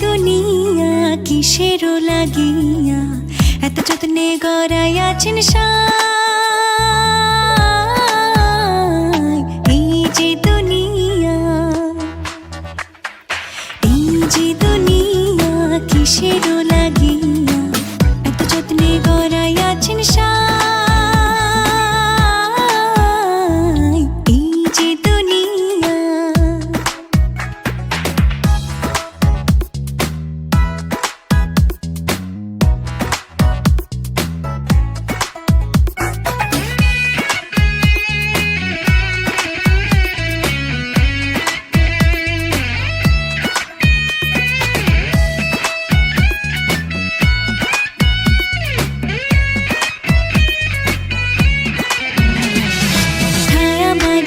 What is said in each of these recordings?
দুনিয়া কিসের লাগিয়া এত যত্নে গড়াই আছেন সা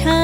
ชา